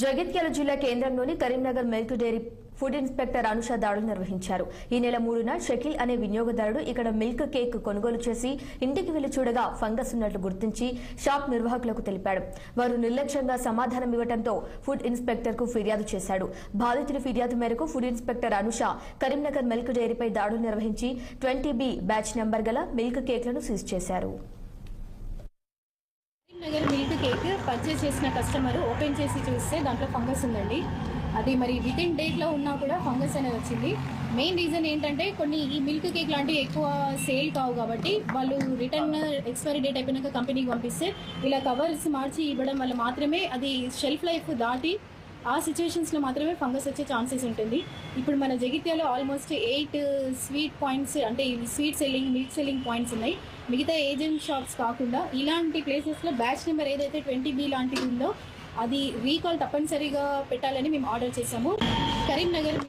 జగిత్యాల జిల్లా కేంద్రంలోని Karimnagar milk dairy food inspector Anusha దాడులు నిర్వహించారు. ఈ నెల మూడున షకీల్ అనే వినియోగదారుడు ఇక్కడ మిల్క్ కేక్ కొనుగోలు చేసి ఇంటికి వెళ్ళి చూడగా ఫంగస్ ఉన్నట్లు గుర్తించి షాప్ నిర్వాహకులకు తెలిపాడు. వారు నిర్లక్ష్యంగా సమాధానం ఇవ్వడంతో ఫుడ్ ఇన్స్పెక్టర్కు ఫిర్యాదు చేశాడు. బాధితుడి ఫిర్యాదు మేరకు food inspector Anusha Karimnagar milk డైరీపై దాడులు నిర్వహించి ట్వంటీ బి బ్యాచ్ నెంబర్ గల మిల్క్ కేక్లను సీజ్ చేశారు నగర్ మిల్క్ కేక్ పర్చేస్ చేసిన కస్టమర్ ఓపెన్ చేసి చూస్తే దాంట్లో ఫంగస్ ఉందండి. అది మరి విత్ ఇన్ డేట్లో ఉన్నా కూడా ఫంగస్ అనేది వచ్చింది. మెయిన్ రీజన్ ఏంటంటే కొన్ని ఈ మిల్క్ కేక్ లాంటివి ఎక్కువ సేల్ కావు కాబట్టి వాళ్ళు రిటర్న్ ఎక్స్పైరీ డేట్ అయిపోయినాక కంపెనీకి పంపిస్తే ఇలా కవర్స్ మార్చి ఇవ్వడం వల్ల మాత్రమే అది షెల్ఫ్ లైఫ్ దాటి ఆ సిచ్యువేషన్స్లో మాత్రమే ఫంగస్ వచ్చే ఛాన్సెస్ ఉంటుంది. ఇప్పుడు మన జగిత్యాలో ఆల్మోస్ట్ ఎయిట్ స్వీట్ పాయింట్స్ అంటే sweet selling milk selling points ఉన్నాయి. మిగతా ఏజెంట్ షాప్స్ కాకుండా ఇలాంటి ప్లేసెస్లో బ్యాచ్ నెంబర్ ఏదైతే ట్వంటీ బి లాంటిది ఉందో అది రీకాల్ తప్పనిసరిగా పెట్టాలని మేము ఆర్డర్ చేసాము కరీంనగర్